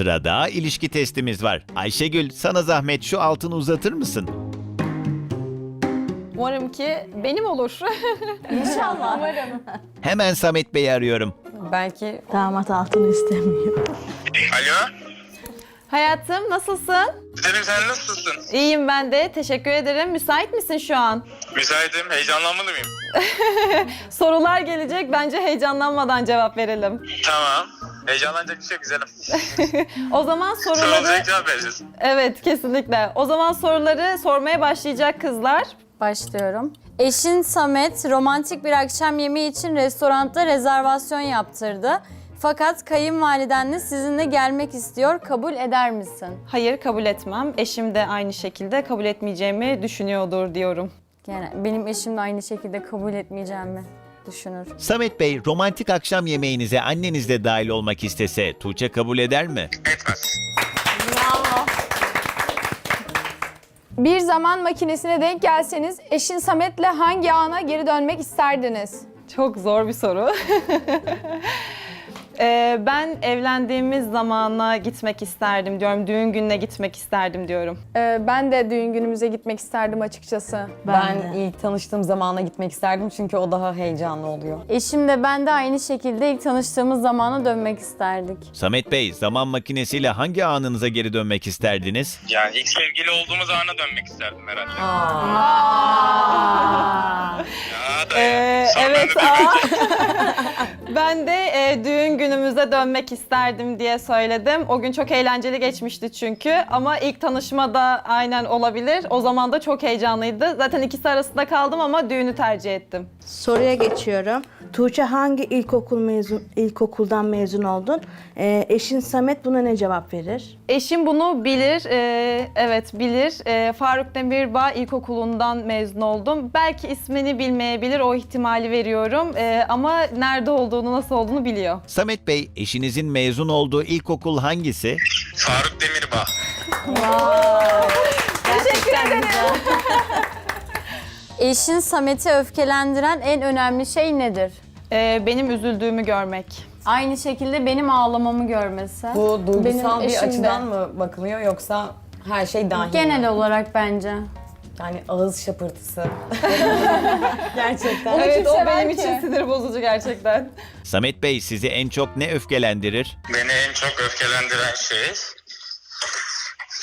Sırada ilişki testimiz var. Ayşegül sana zahmet şu altını uzatır mısın? Umarım ki benim olur. İnşallah. Umarım. Hemen Samet Bey'i arıyorum. Belki Damat altını istemiyor. Alo. Hayatım nasılsın? Güzelim sen nasılsın? İyiyim ben de. Teşekkür ederim. Müsait misin şu an? Müsaitim. Heyecanlanmalı mıyım? Sorular gelecek. Bence heyecanlanmadan cevap verelim. Tamam. Heyecanlanacak bir şey yok güzelim. O zaman soruları... Cevap vereceğiz. Evet kesinlikle. O zaman soruları sormaya başlayacak kızlar. Başlıyorum. Eşin Samet romantik bir akşam yemeği için restoranda rezervasyon yaptırdı. Fakat kayınvalidenle sizinle gelmek istiyor. Kabul eder misin? Hayır kabul etmem. Eşim de aynı şekilde kabul etmeyeceğimi düşünüyordur diyorum. Yani benim eşim de aynı şekilde kabul etmeyeceğimi düşünür. Samet Bey romantik akşam yemeğinize anneniz de dahil olmak istese Tuğçe kabul eder mi? Etmez. Bir zaman makinesine denk gelseniz eşin Samet'le hangi ana geri dönmek isterdiniz? Çok zor bir soru. Ee, ben evlendiğimiz zamana gitmek isterdim diyorum. Düğün gününe gitmek isterdim diyorum. Ee, ben de düğün günümüze gitmek isterdim açıkçası. ben, ilk tanıştığım zamana gitmek isterdim çünkü o daha heyecanlı oluyor. Eşim de ben de aynı şekilde ilk tanıştığımız zamana dönmek isterdik. Samet Bey zaman makinesiyle hangi anınıza geri dönmek isterdiniz? Yani ilk sevgili olduğumuz ana dönmek isterdim herhalde. Ya da Ee, evet. aa. ben de e, düğün günümüze dönmek isterdim diye söyledim. O gün çok eğlenceli geçmişti çünkü. Ama ilk tanışma da aynen olabilir. O zaman da çok heyecanlıydı. Zaten ikisi arasında kaldım ama düğünü tercih ettim. Soruya geçiyorum. Tuğçe hangi ilkokul mezun ilkokuldan mezun oldun? Ee, eşin Samet buna ne cevap verir? Eşim bunu bilir. e, evet bilir. E, Faruk Demirbağ İlkokulu'ndan mezun oldum. Belki ismini bilmeyebilir. O ihtimali veriyorum. E, ama nerede olduğunu, nasıl olduğunu biliyor. Samet Bey eşinizin mezun olduğu ilkokul hangisi? Faruk Demirbağ. Eşin Samet'i öfkelendiren en önemli şey nedir? E, benim üzüldüğümü görmek. Aynı şekilde benim ağlamamı görmesi. Bu duygusal Benim bir eşim de. açıdan mı bakılıyor yoksa her şey dahil mi? Genel olarak bence. Yani ağız şapırtısı. Gerçekten. Evet o benim ki? için sinir bozucu gerçekten. Samet Bey sizi en çok ne öfkelendirir? Beni en çok öfkelendiren şey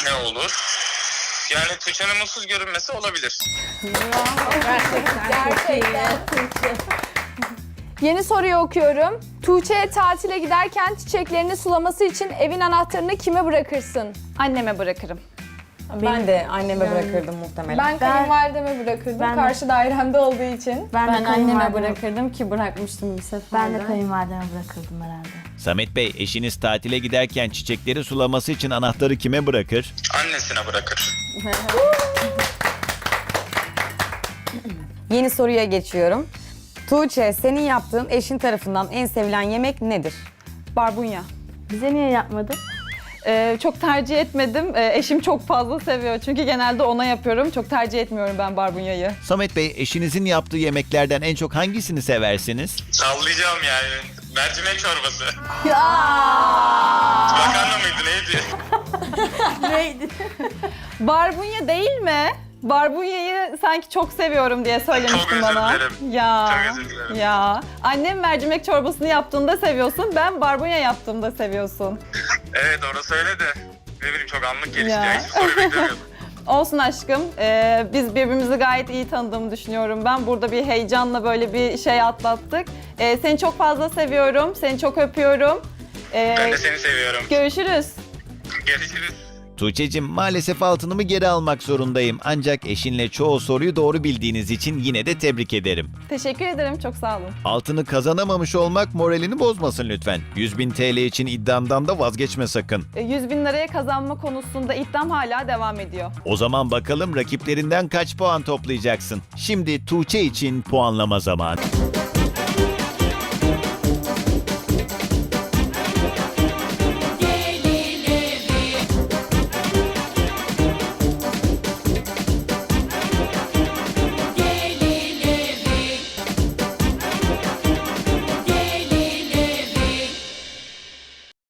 ne olur? Yani Tuğçe'nin mutsuz görünmesi olabilir. Yeni soruyu okuyorum. Tuğçe'ye tatile giderken çiçeklerini sulaması için evin anahtarını kime bırakırsın? Anneme bırakırım. Ben de anneme bırakırdım muhtemelen. Ben kayınvalideme bırakırdım. Ben de- Karşı dairemde olduğu için. Ben, Ben de anneme kayınvalideme- bırakırdım ki bırakmıştım bir sefer. Ben de kayınvalideme bırakırdım herhalde. Samet Bey eşiniz tatile giderken çiçekleri sulaması için anahtarı kime bırakır? Annesine bırakır. Yeni soruya geçiyorum. Tuğçe, senin yaptığın eşin tarafından en sevilen yemek nedir? Barbunya. Bize niye yapmadın? Ee, çok tercih etmedim. Ee, eşim çok fazla seviyor. Çünkü genelde ona yapıyorum. Çok tercih etmiyorum ben barbunyayı. Samet Bey eşinizin yaptığı yemeklerden en çok hangisini seversiniz? Sallayacağım yani. Mercimek çorbası. Makarna mıydı neydi? Neydi? Barbunya değil mi? Barbunyayı sanki çok seviyorum diye söylemiştin Çok özür bana. dilerim. Ya. Çok özür dilerim. Ya. Annem mercimek çorbasını yaptığında seviyorsun. Ben barbunya yaptığımda seviyorsun. Evet orası öyle de. Ne bileyim çok anlık gelişti. Ya. Ya. Hiç soru beklemiyordum. Olsun aşkım. Ee, biz birbirimizi gayet iyi tanıdığımı düşünüyorum ben. Burada bir heyecanla böyle bir şey atlattık. Ee, seni çok fazla seviyorum. Seni çok öpüyorum. Ee, Ben de seni seviyorum. görüşürüz. Görüşürüz. Tuğçe'cim maalesef altınımı geri almak zorundayım. Ancak eşinle çoğu soruyu doğru bildiğiniz için yine de tebrik ederim. Teşekkür ederim. Çok sağ olun. Altını kazanamamış olmak moralini bozmasın lütfen. 100 bin TL için iddiamdan da vazgeçme sakın. Ee, 100 bin liraya kazanma konusunda iddiam hala devam ediyor. O zaman bakalım rakiplerinden kaç puan toplayacaksın. Şimdi Tuğçe için puanlama zamanı.